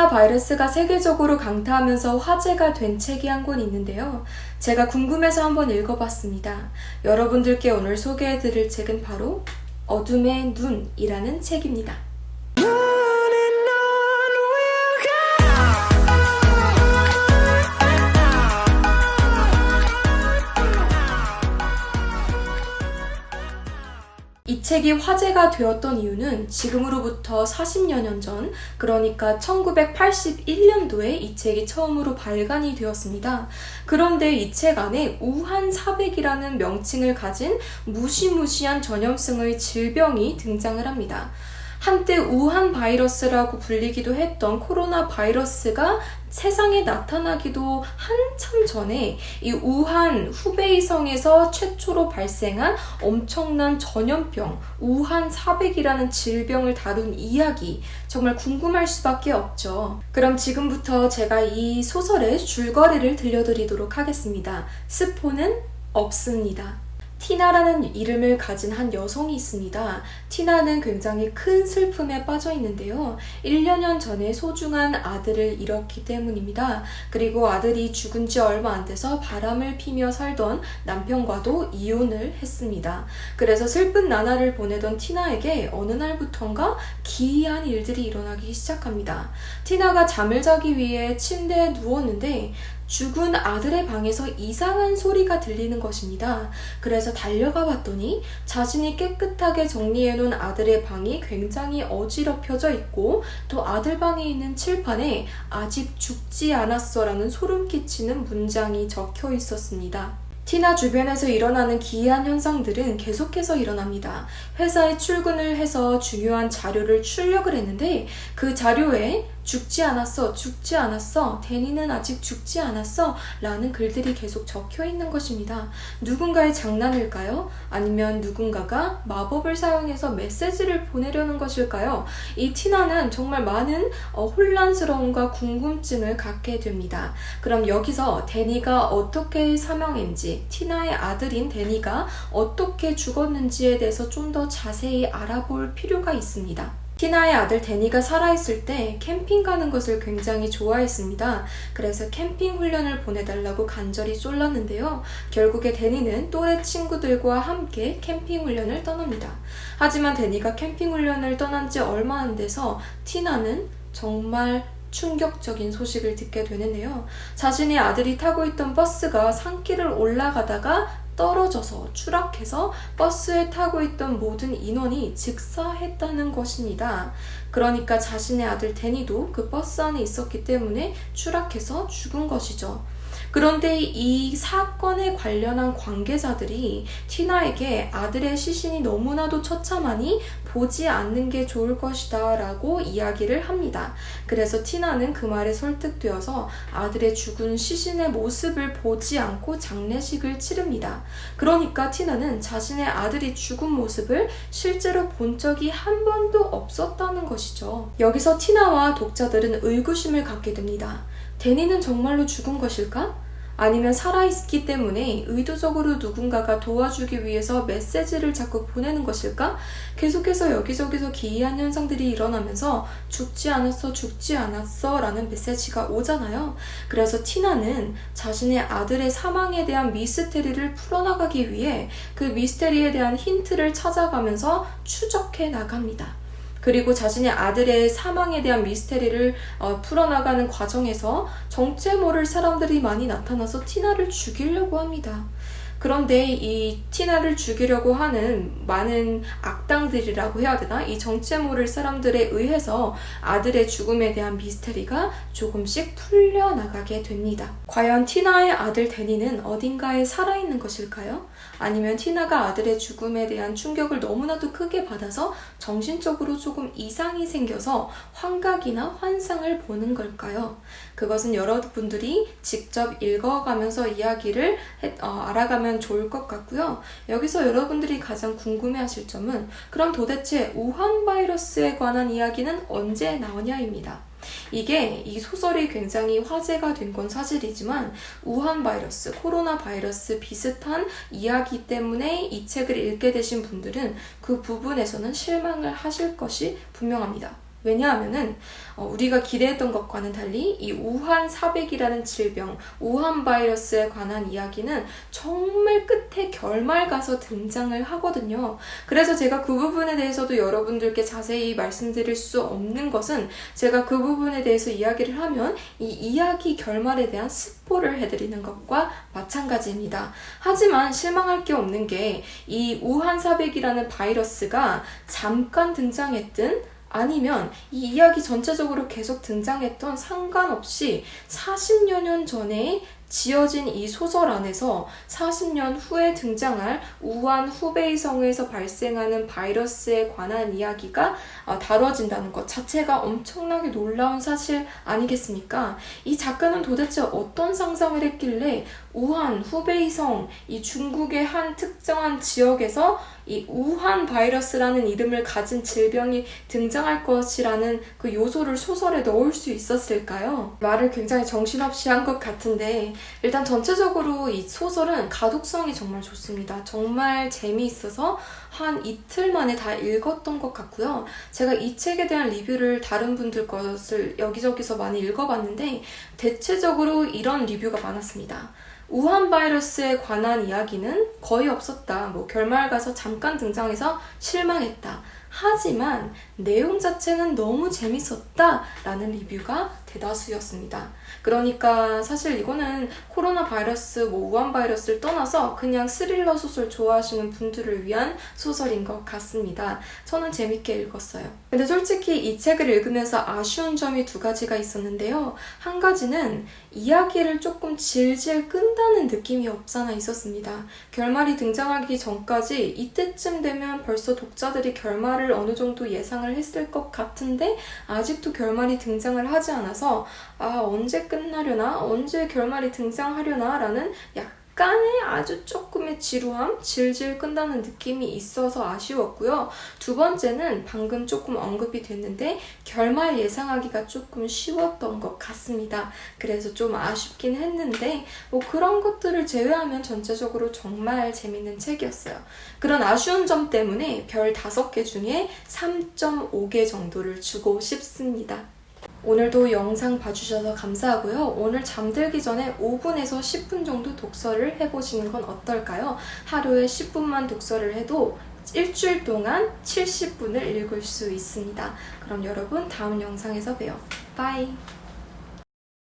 코로나 바이러스가 세계적으로 강타하면서 화제가 된 책이 한 권 있는데요. 제가 궁금해서 한번 읽어봤습니다. 여러분들께 오늘 소개해드릴 책은 바로 어둠의 눈이라는 책입니다. 책이 화제가 되었던 이유는 지금으로부터 40여 년 전, 그러니까 1981년도에 이 책이 처음으로 발간이 되었습니다. 그런데 이 책 안에 우한 사백이라는 명칭을 가진 무시무시한 전염성의 질병이 등장을 합니다. 한때 우한 바이러스라고 불리기도 했던 코로나 바이러스가 세상에 나타나기도 한참 전에 이 우한 후베이성에서 최초로 발생한 엄청난 전염병 우한 사백이라는 질병을 다룬 이야기 정말 궁금할 수밖에 없죠. 그럼 지금부터 제가 이 소설의 줄거리를 들려드리도록 하겠습니다. 스포는 없습니다. 티나라는 이름을 가진 한 여성이 있습니다. 티나는 굉장히 큰 슬픔에 빠져 있는데요. 1년 전에 소중한 아들을 잃었기 때문입니다. 그리고 아들이 죽은 지 얼마 안 돼서 바람을 피며 살던 남편과도 이혼을 했습니다. 그래서 슬픈 나날을 보내던 티나에게 어느 날부턴가 기이한 일들이 일어나기 시작합니다. 티나가 잠을 자기 위해 침대에 누웠는데 죽은 아들의 방에서 이상한 소리가 들리는 것입니다. 그래서 달려가 봤더니 자신이 깨끗하게 정리해 놓은 아들의 방이 굉장히 어지럽혀져 있고 또 아들 방에 있는 칠판에 아직 죽지 않았어라는 소름 끼치는 문장이 적혀 있었습니다. 티나 주변에서 일어나는 기이한 현상들은 계속해서 일어납니다. 회사에 출근을 해서 중요한 자료를 출력을 했는데 그 자료에 죽지 않았어, 죽지 않았어, 데니는 아직 죽지 않았어 라는 글들이 계속 적혀 있는 것입니다. 누군가의 장난일까요? 아니면 누군가가 마법을 사용해서 메시지를 보내려는 것일까요? 이 티나는 정말 많은 어, 혼란스러움과 궁금증을 갖게 됩니다. 그럼 여기서 데니가 어떻게 사망했는지, 티나의 아들인 데니가 어떻게 죽었는지에 대해서 좀 더 자세히 알아볼 필요가 있습니다. 티나의 아들 데니가 살아있을 때 캠핑 가는 것을 굉장히 좋아했습니다. 그래서 캠핑 훈련을 보내달라고 간절히 쫄랐는데요. 결국에 데니는 또래 친구들과 함께 캠핑 훈련을 떠납니다. 하지만 데니가 캠핑 훈련을 떠난 지 얼마 안 돼서 티나는 정말 충격적인 소식을 듣게 되는데요. 자신의 아들이 타고 있던 버스가 산길을 올라가다가 떨어져서 추락해서 버스에 타고 있던 모든 인원이 즉사했다는 것입니다. 그러니까 자신의 아들 데니도 그 버스 안에 있었기 때문에 추락해서 죽은 것이죠. 그런데 이 사건에 관련한 관계자들이 티나에게 아들의 시신이 너무나도 처참하니 보지 않는 게 좋을 것이다 라고 이야기를 합니다. 그래서 티나는 그 말에 설득되어서 아들의 죽은 시신의 모습을 보지 않고 장례식을 치릅니다. 그러니까 티나는 자신의 아들이 죽은 모습을 실제로 본 적이 한 번도 없었다는 것이죠. 여기서 티나와 독자들은 의구심을 갖게 됩니다. 데니는 정말로 죽은 것일까? 아니면 살아있기 때문에 의도적으로 누군가가 도와주기 위해서 메시지를 자꾸 보내는 것일까? 계속해서 여기저기서 기이한 현상들이 일어나면서 죽지 않았어, 죽지 않았어 라는 메시지가 오잖아요. 그래서 티나는 자신의 아들의 사망에 대한 미스테리를 풀어나가기 위해 그 미스테리에 대한 힌트를 찾아가면서 추적해 나갑니다. 그리고 자신의 아들의 사망에 대한 미스테리를 어, 풀어나가는 과정에서 정체 모를 사람들이 많이 나타나서 티나를 죽이려고 합니다. 그런데 이 티나를 죽이려고 하는 많은 악당들이라고 해야 되나? 이 정체 모를 사람들에 의해서 아들의 죽음에 대한 미스테리가 조금씩 풀려나가게 됩니다. 과연 티나의 아들 데니는 어딘가에 살아있는 것일까요? 아니면 티나가 아들의 죽음에 대한 충격을 너무나도 크게 받아서 정신적으로 조금 이상이 생겨서 환각이나 환상을 보는 걸까요? 그것은 여러분들이 직접 읽어가면서 이야기를 해, 어, 알아가면 좋을 것 같고요. 여기서 여러분들이 가장 궁금해하실 점은 그럼 도대체 우한 바이러스에 관한 이야기는 언제 나오냐입니다. 이게 이 소설이 굉장히 화제가 된 건 사실이지만 우한 바이러스, 코로나 바이러스 비슷한 이야기 때문에 이 책을 읽게 되신 분들은 그 부분에서는 실망을 하실 것이 분명합니다. 왜냐하면은 어, 우리가 기대했던 것과는 달리 이 우한 사백이라는 질병, 우한 바이러스에 관한 이야기는 정말 끝에 결말 가서 등장을 하거든요. 그래서 제가 그 부분에 대해서도 여러분들께 자세히 말씀드릴 수 없는 것은 제가 그 부분에 대해서 이야기를 하면 이 이야기 결말에 대한 스포를 해드리는 것과 마찬가지입니다. 하지만 실망할 게 없는 게 이 우한 사백이라는 바이러스가 잠깐 등장했든 아니면 이 이야기 전체적으로 계속 등장했던 상관없이 40여 년 전에 지어진 이 소설 안에서 40년 후에 등장할 우한 후베이성에서 발생하는 바이러스에 관한 이야기가 어, 다뤄진다는 것 자체가 엄청나게 놀라운 사실 아니겠습니까? 이 작가는 도대체 어떤 상상을 했길래 우한, 후베이성, 이 중국의 한 특정한 지역에서 이 우한 바이러스라는 이름을 가진 질병이 등장할 것이라는 그 요소를 소설에 넣을 수 있었을까요? 말을 굉장히 정신없이 한 것 같은데 일단 전체적으로 이 소설은 가독성이 정말 좋습니다. 정말 재미있어서 한 이틀 만에 다 읽었던 것 같고요. 제가 이 책에 대한 리뷰를 다른 분들 것을 여기저기서 많이 읽어봤는데 대체적으로 이런 리뷰가 많았습니다. 우한 바이러스에 관한 이야기는 거의 없었다. 뭐 결말 가서 잠깐 등장해서 실망했다. 하지만 내용 자체는 너무 재밌었다. 라는 리뷰가 대다수였습니다. 그러니까 사실 이거는 코로나 바이러스, 뭐 우한 바이러스를 떠나서 그냥 스릴러 소설 좋아하시는 분들을 위한 소설인 것 같습니다. 저는 재밌게 읽었어요. 근데 솔직히 이 책을 읽으면서 아쉬운 점이 두 가지가 있었는데요. 한 가지는 이야기를 조금 질질 끈다는 느낌이 없잖아 있었습니다. 결말이 등장하기 전까지 이때쯤 되면 벌써 독자들이 결말을 어느 정도 예상을 했을 것 같은데 아직도 결말이 등장을 하지 않아서 아 언제 끝나려나? 언제 결말이 등장하려나? 라는 약간의 아주 조금의 지루함 질질 끈다는 느낌이 있어서 아쉬웠고요. 두 번째는 방금 조금 언급이 됐는데 결말 예상하기가 조금 쉬웠던 것 같습니다. 그래서 좀 아쉽긴 했는데 뭐 그런 것들을 제외하면 전체적으로 정말 재밌는 책이었어요. 그런 아쉬운 점 때문에 별 5개 중에 3.5개 정도를 주고 싶습니다 오늘도 영상 봐주셔서 감사하고요. 오늘 잠들기 전에 5분에서 10분 정도 독서를 해보시는 건 어떨까요? 하루에 10분만 독서를 해도 일주일 동안 70분을 읽을 수 있습니다. 그럼 여러분 다음 영상에서 봬요. 바이!